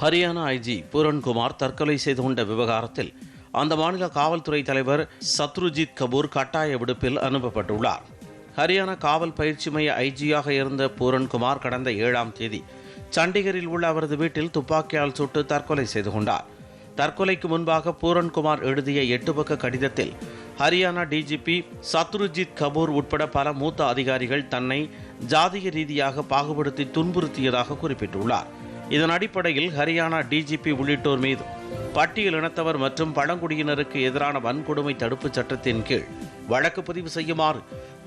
Haryana IG பூரன்குமார் தற்கொலை செய்து கொண்ட விவகாரத்தில் அந்த மாநில காவல்துறை தலைவர் சத்ருஜித் கபூர் கட்டாய விடுப்பில் அனுப்பப்பட்டுள்ளார். ஹரியானா காவல் பயிற்சி மைய ஐஜியாக இருந்த பூரன்குமார் கடந்த ஏழாம் தேதி சண்டிகரில் உள்ள அவரது வீட்டில் துப்பாக்கியால் சுட்டு தற்கொலை செய்து கொண்டார். தற்கொலைக்கு முன்பாக பூரன்குமார் எழுதிய எட்டு பக்க கடிதத்தில் ஹரியானா டிஜிபி சத்ருஜித் கபூர் உட்பட பல மூத்த அதிகாரிகள் தன்னை ஜாதிய ரீதியாக பாகுபடுத்தி துன்புறுத்தியதாக குறிப்பிட்டுள்ளார். இதன் அடிப்படையில் ஹரியானா டிஜிபி உள்ளிட்டோர் மீது பட்டியல் இனத்தவர் மற்றும் பழங்குடியினருக்கு எதிரான வன்கொடுமை தடுப்புச் சட்டத்தின் கீழ் வழக்கு பதிவு செய்யுமாறு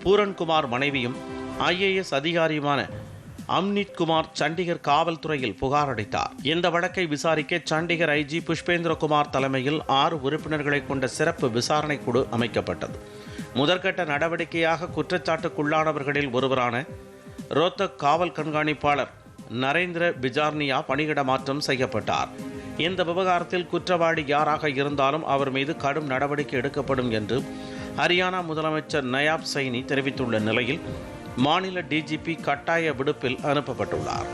பூரன்குமார் மனைவியும் ஐஏஎஸ் அதிகாரியுமான அம்னித் குமார் சண்டிகர் காவல்துறையில் புகார் அளித்தார். இந்த வழக்கை விசாரிக்க சண்டிகர் ஐஜி புஷ்பேந்திரகுமார் தலைமையில் ஆறு உறுப்பினர்களை கொண்ட சிறப்பு விசாரணை குழு அமைக்கப்பட்டது. முதற்கட்ட நடவடிக்கையாக குற்றச்சாட்டுக்குள்ளானவர்களில் ஒருவரான ரோத்தக் காவல் கண்காணிப்பாளர் நரேந்திர பிஜார்னியா பணியிட மாற்றம் செய்யப்பட்டார். இந்த விவகாரத்தில் குற்றவாளி யாராக இருந்தாலும் அவர் மீது கடும் நடவடிக்கை எடுக்கப்படும் என்று ஹரியானா முதலமைச்சர் நயாப் சைனி தெரிவித்துள்ள நிலையில் மாநில டிஜிபி கட்டாய விடுப்பில் அனுப்பப்பட்டுள்ளார்.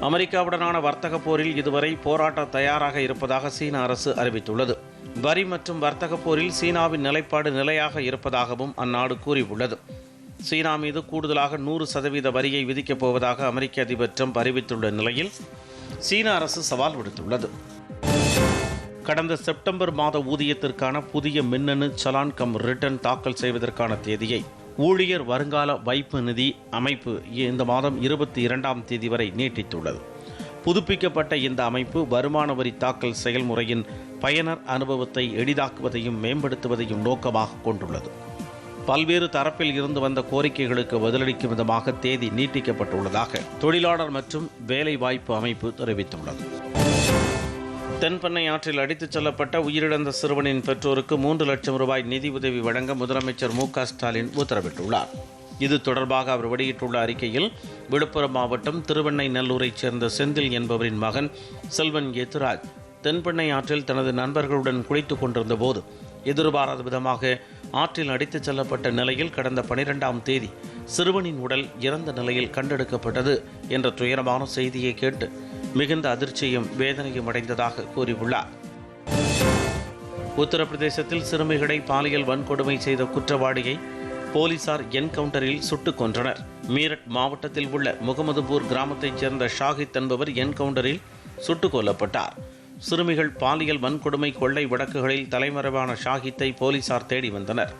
அமெரிக்காவுடனான வர்த்தக போரில் இதுவரை போராட்ட தயாராக இருப்பதாக சீன அரசு அறிவித்துள்ளது. வரி மற்றும் வர்த்தக போரில் சீனாவின் நிலைப்பாடு நிலையாக இருப்பதாகவும் அந்நாடு கூறியுள்ளது. சீனா மீது கூடுதலாக நூறு சதவீத வரியை விதிக்கப் போவதாக அமெரிக்க அதிபர் ட்ரம்ப் அறிவித்துள்ள நிலையில் சீன அரசு சவால் விடுத்துள்ளது. கடந்த செப்டம்பர் மாத ஊதியத்திற்கான புதிய மின்னணு சலான் கம் ரிட்டர்ன் தாக்கல் செய்வதற்கான தேதியை ஊழியர் வருங்கால வைப்பு நிதி அமைப்பு இந்த மாதம் இருபத்தி இரண்டாம் தேதி வரை நீட்டித்துள்ளது. புதுப்பிக்கப்பட்ட இந்த அமைப்பு வருமான வரி தாக்கல் செயல்முறையின் பயனர் அனுபவத்தை எளிதாக்குவதையும் மேம்படுத்துவதையும் நோக்கமாக கொண்டுள்ளது. பல்வேறு தரப்பில் இருந்து வந்த கோரிக்கைகளுக்கு பதிலளிக்கும் விதமாக தேதி நீட்டிக்கப்பட்டுள்ளதாக தொழிலாளர் மற்றும் வேலைவாய்ப்பு அமைப்பு தெரிவித்துள்ளது. தென்பெண்ணை ஆற்றில் அடித்துச் செல்லப்பட்ட உயிரிழந்த சிறுவனின் பெற்றோருக்கு மூன்று லட்சம் ரூபாய் நிதி உதவி வழங்க முதலமைச்சர் மு க ஸ்டாலின் உத்தரவிட்டுள்ளார். இது தொடர்பாக அவர் வெளியிட்டுள்ள அறிக்கையில் விழுப்புரம் மாவட்டம் திருவெண்ணை நல்லூரைச் சேர்ந்த செந்தில் என்பவரின் மகன் செல்வன் எத்துராஜ் தென்பெண்ணை ஆற்றில் தனது நண்பர்களுடன் குளித்துக் கொண்டிருந்த போது எதிர்பாராத விதமாக ஆற்றில் அடித்துச் செல்லப்பட்ட நிலையில் கடந்த பனிரெண்டாம் தேதி சிறுவனின் உடல் இறந்த நிலையில் கண்டெடுக்கப்பட்டது என்ற துயரமான செய்தியை கேட்டு மிகுந்த அதிர்ச்சியும் வேதனையும் அடைந்ததாக கூறியுள்ளார். உத்தரப்பிரதேசத்தில் சிறுமிகளை பாலியல் வன்கொடுமை செய்த குற்றவாளியை போலீசார் என்கவுண்டரில் சுட்டுக் கொன்றனர். மீரட் மாவட்டத்தில் உள்ள முகமதுபூர் கிராமத்தைச் சேர்ந்த ஷாஹித் என்பவர் என்கவுண்டரில் சுட்டுக் கொல்லப்பட்டார். சிறுமிகள் பாலியல் வன்கொடுமை கொள்ளை வழக்குகளில் தலைமறைவான ஷாகித்தை போலீசார் தேடி வந்தனர்.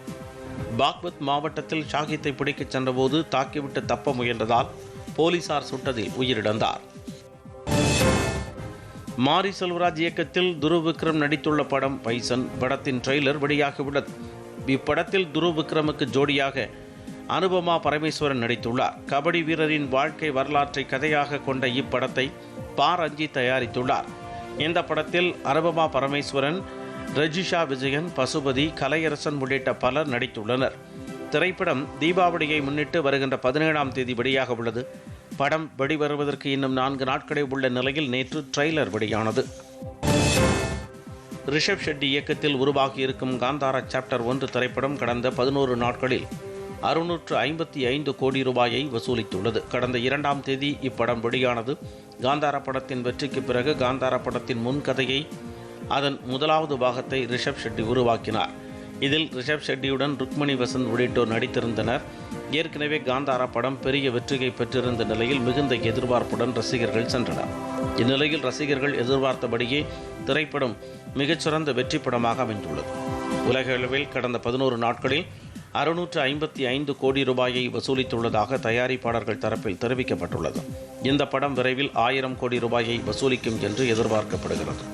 பாக்பத் மாவட்டத்தில் ஷாகித்தை பிடிக்கச் சென்றபோது தாக்கிவிட்டு தப்ப முயன்றதால் போலீசார் சுட்டதில் உயிரிழந்தார். மாரி செல்வராஜ் இயக்கத்தில் துருவ் விக்ரம் நடித்துள்ள படம் பைசன் படத்தின் ட்ரெய்லர் வெளியாகியுள்ளது இப்படத்தில் துருவ் விக்ரமுக்கு ஜோடியாக அனுபமா பரமேஸ்வரன் நடித்துள்ளார். கபடி வீரரின் வாழ்க்கை வரலாற்றை கதையாக கொண்ட இப்படத்தை பா ரஞ்சித் தயாரித்துள்ளார். இந்த படத்தில் அனுபமா பரமேஸ்வரன் ரஜிஷா விஜயன் பசுபதி கலையரசன் உள்ளிட்ட பலர் நடித்துள்ளனர். திரைப்படம் தீபாவளியை முன்னிட்டு வருகின்ற பதினேழாம் தேதி வெளியாக உள்ளது. படம் வெளிவருவதற்கு இன்னும் நான்கு நாட்களே உள்ள நிலையில் நேற்று ட்ரெய்லர் வெளியானது. ரிஷப் ஷெட்டி இயக்கத்தில் உருவாகியிருக்கும் காந்தாரா சாப்டர் ஒன்று திரைப்படம் கடந்த பதினோரு நாட்களில் அறுநூற்று ஐம்பத்தி ஐந்து கோடி ரூபாயை வசூலித்துள்ளது. கடந்த இரண்டாம் தேதி இப்படம் வெளியானது. காந்தாரா படத்தின் வெற்றிக்கு பிறகு காந்தாரா படத்தின் முன்கதையை அதன் முதலாவது பாகத்தை ரிஷப் ஷெட்டி உருவாக்கினார். இதில் ரிஷப் ஷெட்டியுடன் ருக்மணி வசந்த் உள்ளிட்டோர் நடித்திருந்தனர். ஏற்கனவே காந்தாரா படம் பெரிய வெற்றியை பெற்றிருந்த நிலையில் மிகுந்த எதிர்பார்ப்புடன் ரசிகர்கள் சென்றனர். இந்நிலையில் ரசிகர்கள் எதிர்பார்த்தபடியே திரைப்படம் மிகச்சிறந்த வெற்றி படமாக அமைந்துள்ளது. உலக அளவில் கடந்த பதினோரு நாட்களில் அறுநூற்று ஐம்பத்தி ஐந்து கோடி ரூபாயை வசூலித்துள்ளதாக தயாரிப்பாளர்கள் தரப்பில் தெரிவிக்கப்பட்டுள்ளது. இந்த படம் விரைவில் ஆயிரம் கோடி ரூபாயை வசூலிக்கும் என்று எதிர்பார்க்கப்படுகிறது.